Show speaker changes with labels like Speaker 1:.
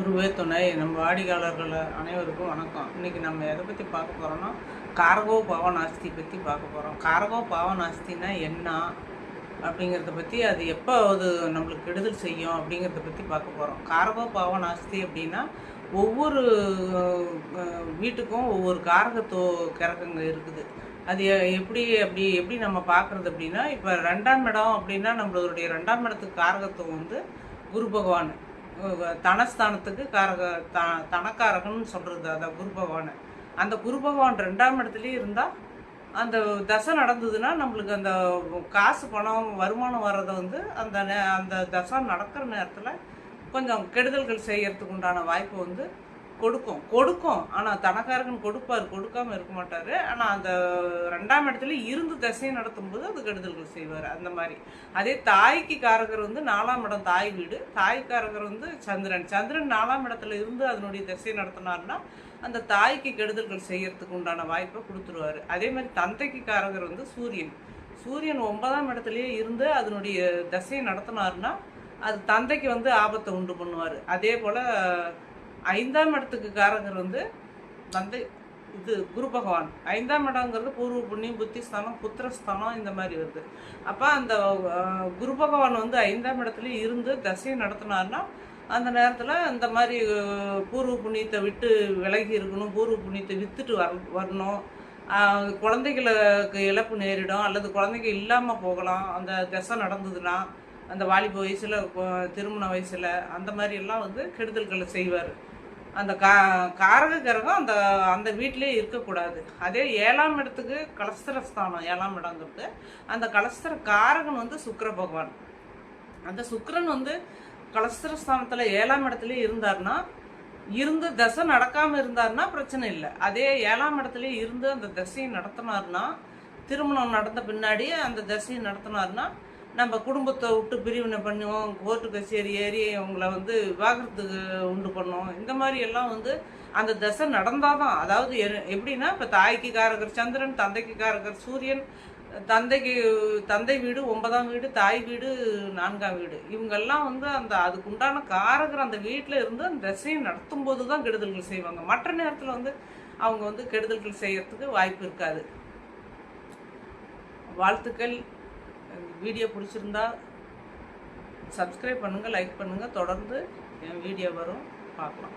Speaker 1: குருவே துணை. நம்ம வாடிக்கையாளர்கள் அனைவருக்கும் வணக்கம். இன்னைக்கு நம்ம எதை பற்றி பார்க்க போகிறோம்னா காரகோ பாவநாஸ்தி பற்றி பார்க்க போகிறோம் காரகோ பாவநாஸ்தினா என்ன அப்படிங்கிறத பற்றி அது எப்போ அது நம்மளுக்கு கெடுதல் செய்யும் அப்படிங்கிறத பற்றி பார்க்க போகிறோம் காரகோ பாவநாஸ்தி அப்படின்னா ஒவ்வொரு வீட்டுக்கும் ஒவ்வொரு காரகத்தோ கிரகங்க இருக்குது. அது எப்படி அப்படி எப்படி நம்ம பார்க்குறது அப்படின்னா இப்போ ரெண்டாம் இடம் அப்படின்னா நம்மளுடைய ரெண்டாம் இடத்துக்கு காரகத்துவம் வந்து குரு பகவான். தனஸ்தானத்துக்கு காரக த தனக்காரகன்னு சொல்கிறது அதான் குரு பகவான். அந்த குரு பகவான் ரெண்டாம் இடத்துலையும் இருந்தால் அந்த தசை நடந்ததுன்னா நம்மளுக்கு அந்த காசு பணம் வருமானம் வர்றதை வந்து அந்த நே அந்த தசை நடக்கிற நேரத்தில் கொஞ்சம் கெடுதல்கள் செய்யறதுக்கு உண்டான வாய்ப்பு வந்து கொடுக்கும். கொடுக்கும். ஆனால் தனக்காரகன் கொடுப்பார். கொடுக்காம இருக்க மாட்டார். ஆனால் அந்த ரெண்டாம் இடத்துல இருந்து தசையை நடத்தும்போது அது கெடுதல்கள் செய்வார். அந்த மாதிரி. அதே தாய்க்கு காரகர் வந்து நாலாம் இடம் தாய் வீடு. தாய்க்காரகர் வந்து சந்திரன். சந்திரன் நாலாம் இடத்துல இருந்து அதனுடைய திசையை நடத்தினார்னா அந்த தாய்க்கு கெடுதல்கள் செய்யறதுக்கு உண்டான வாய்ப்பை கொடுத்துருவாரு. அதே மாதிரி தந்தைக்கு காரகர் வந்து சூரியன். சூரியன் ஒன்பதாம் இடத்துலயே இருந்து அதனுடைய தசையை நடத்தினார்னா அது தந்தைக்கு வந்து ஆபத்தை உண்டு பண்ணுவார். அதே போல் ஐந்தாம் இடத்துக்கு காரகர் வந்து தந்தை இது குரு பகவான். ஐந்தாம் இடங்கிறது பூர்வ புண்ணியம் புத்திஸ்தானம் புத்திரஸ்தானம் இந்த மாதிரி வருது. அப்போ அந்த குரு பகவான் வந்து ஐந்தாம் இடத்துல இருந்து தசையை நடத்தினார்னா அந்த நேரத்தில் இந்த மாதிரி பூர்வ புண்ணியத்தை விட்டு விலகி இருக்கணும் பூர்வ புண்ணியத்தை விற்றுட்டு வர வரணும். குழந்தைகளுக்கு இழப்பு நேரிடும் அல்லது குழந்தைங்க இல்லாமல் போகலாம் அந்த தசை நடந்ததுன்னா அந்த வாலிப வயசில் திருமண வயசில் அந்த மாதிரி எல்லாம் வந்து கெடுதல்களை செய்வார். அந்த கா காரக கிரகம் அந்த அந்த வீட்டிலே இருக்கக்கூடாது. அதே ஏழாம் இடத்துக்கு கலஸ்தரஸ்தானம் ஏழாம் இடங்கிறது அந்த கலஸ்தர காரகன் வந்து சுக்கர பகவான். அந்த சுக்கரன் வந்து கலஸ்தரஸ்தானத்தில் ஏழாம் இடத்துல இருந்தார்னா இருந்து தசை நடக்காமல் இருந்தார்னா பிரச்சனை இல்லை. அதே ஏழாம் இடத்துல இருந்து அந்த தசையை நடத்தினார்னா திருமணம் நடந்த பின்னாடி அந்த தசையை நடத்தினார்னா நம்ம குடும்பத்தை விட்டு பிரிவினை பண்ணுவோம் கோர்ட்டு கச்சேரி ஏறி அவங்கள வந்து விவாகரத்துக்கு உண்டு பண்ணுவோம். இந்த மாதிரி எல்லாம் வந்து அந்த தசை நடந்தாதான் அதாவது எப்படின்னா இப்போ தாய்க்கு காரகர் சந்திரன் தந்தைக்கு காரகர் சூரியன் தந்தைக்கு தந்தை வீடு ஒன்பதாம் வீடு தாய் வீடு நான்காம் வீடு. இவங்கெல்லாம் வந்து அந்த அதுக்கு உண்டான காரகர் அந்த வீட்டில் இருந்து அந்த தசையை நடத்தும் போது தான் கெடுதல்கள் செய்வாங்க. மற்ற நேரத்தில் வந்து அவங்க வந்து கெடுதல்கள் செய்யறதுக்கு வாய்ப்பு இருக்காது. வாழ்த்துக்கள். வீடியோ பிடிச்சிருந்தா சப்ஸ்கிரைப் பண்ணுங்கள் லைக் பண்ணுங்கள் தொடர்ந்து என் வீடியோ வரும். பார்க்கலாம்.